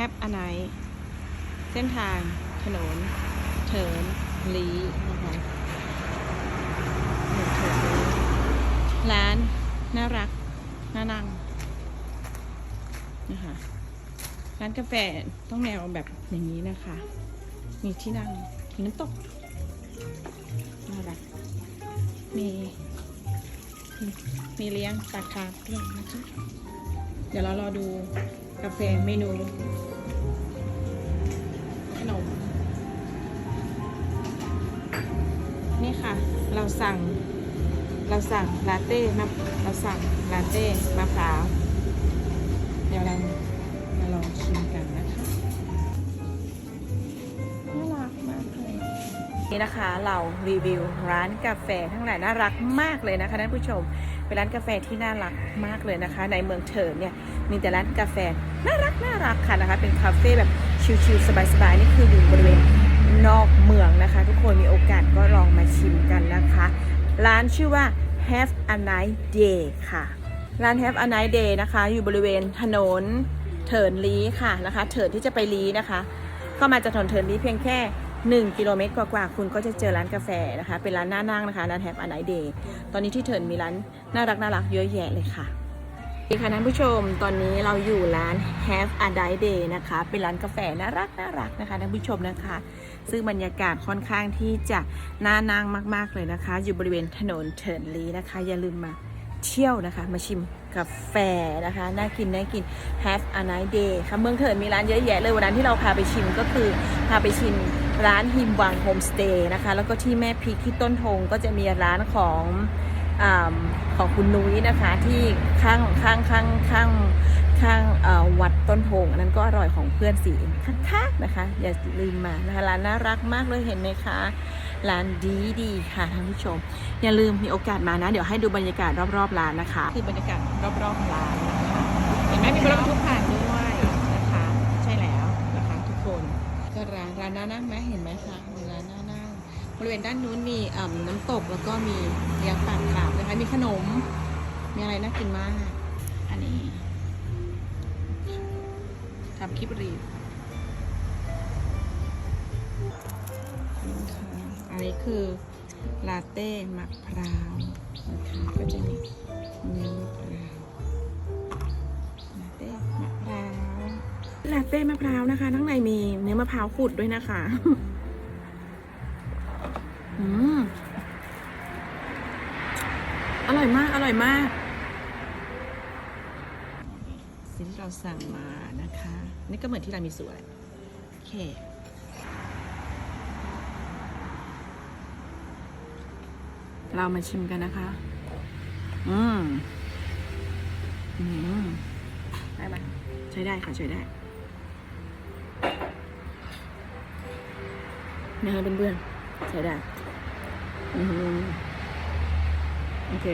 แฮปอันไหนเส้นทางถนนเถินลีนะคะถนนร้านน่ารัก น่านั่งนะคะร้านกาแฟต้องแนวแบบอย่างนี้นะคะ มีที่นั่งมีน้ำตกน่ารักมี มีเลี้ยงปลาคาร์ฟด้วยนะคะ เดี๋ยวเรารอดูกาแฟเมนูขนมนี่ค่ะ เราสั่ง เราสั่งลาเต้มะเราสั่งลาเต้มะพร้าว เดี๋ยวเรามาลองชิมกัน นี่นะคะเรารีวิวร้านกาแฟทั้งหลายน่ารักมากเลยนะคะท่านผู้ชม เป็นร้านกาแฟที่น่ารักมากเลยนะคะ ในเมืองเถินเนี่ยมีแต่ร้านกาแฟน่ารักน่ารักค่ะนะคะ เป็นคาเฟ่แบบชิลๆสบายๆนี่คืออยู่บริเวณนอกเมืองนะคะ ทุกคนมีโอกาสก็ลองมาชิมกันนะคะ ร้านชื่อว่า Have a nice day ค่ะ ร้าน Have a nice day นะคะ อยู่บริเวณถนนเถินลีค่ะนะคะ เถินที่จะไปลีนะคะเข้ามาจากถนนเทิร์นนี้เพียงแค่ 1 กิโลเมตรกว่าๆคุณก็จะเจอร้านกาแฟนะคะ เป็นร้านน่านั่งนะคะร้านแฮปอันไนเดย์ตอนนี้ที่เทิร์นมีร้านน่ารักน่ารักเยอะแยะเลยค่ะดีค่ะท่านผู้ชมตอนนี้เราอยู่ร้าน Have a Nice Day นะคะ เป็นร้านกาแฟน่ารักน่ารักนะคะท่านผู้ชมนะคะ ซึ่งบรรยากาศค่อนข้างที่จะน่านั่งมาก ๆเลยนะคะ อยู่บริเวณถนนเทิร์นลีนะคะ อย่าลืมมา เที่ยวนะคะ มาชิมกาแฟนะคะ น่ากิน น่ากิน Have a nice day ค่ะเมืองเถินมีร้านเยอะแยะเลย วันนั้นที่เราพาไปชิมก็คือ พาไปชิมร้านฮิมวังโฮมสเตย์นะคะ แล้วก็ที่แม่พริกที่ต้นทงก็จะมีร้านของอของคุณนุ้ยนะคะที่ข้างข้างข้างข้างข้างวัดต้นทงอันนั้นก็อร่อยของเพื่อนสีข้างๆนะคะ อย่าลืมมานะคะร้านน่ารักมากเลยเห็นไหมคะ ร้านดีดีค่ะท่านผู้ชม อย่าลืมมีโอกาสมานะ เดี๋ยวให้ดูบรรยากาศรอบๆร้านนะคะ คือบรรยากาศรอบๆร้านนะคะเห็นไหมมีรถทุกผ่านด้วยนะคะ ใช่แล้วนะคะทุกคนก็ร้านร้านน่านั่งไหมเห็นไหมคะมีร้านน่านั่งบริเวณด้านนู้นมีน้ำตกแล้วก็มีเลี้ยงปากขาบนะคะมีขนม มีอะไรน่ากินมาก อันนี้ทำคลิปรีวิว นนี้คือลาเต้มะพร้าวนะคะก็จะมีเนื้อมะพร้าวลาเต้มะพร้าวลาเต้มะพร้าวนะคะข้างในมีเนื้อมะพร้าวขูดด้วยนะคะ อืมอร่อยมาก อร่อยมากสิ่งที่เราสั่งมานะคะ นี่ก็เหมือนที่เรามีสวยโอเค เรามาชิมกันนะคะ อืม อืม ได้ไหมใช้ได้ค่ะใช้ได้ นะคะเพื่อนๆใช้ได้ อืม โอเค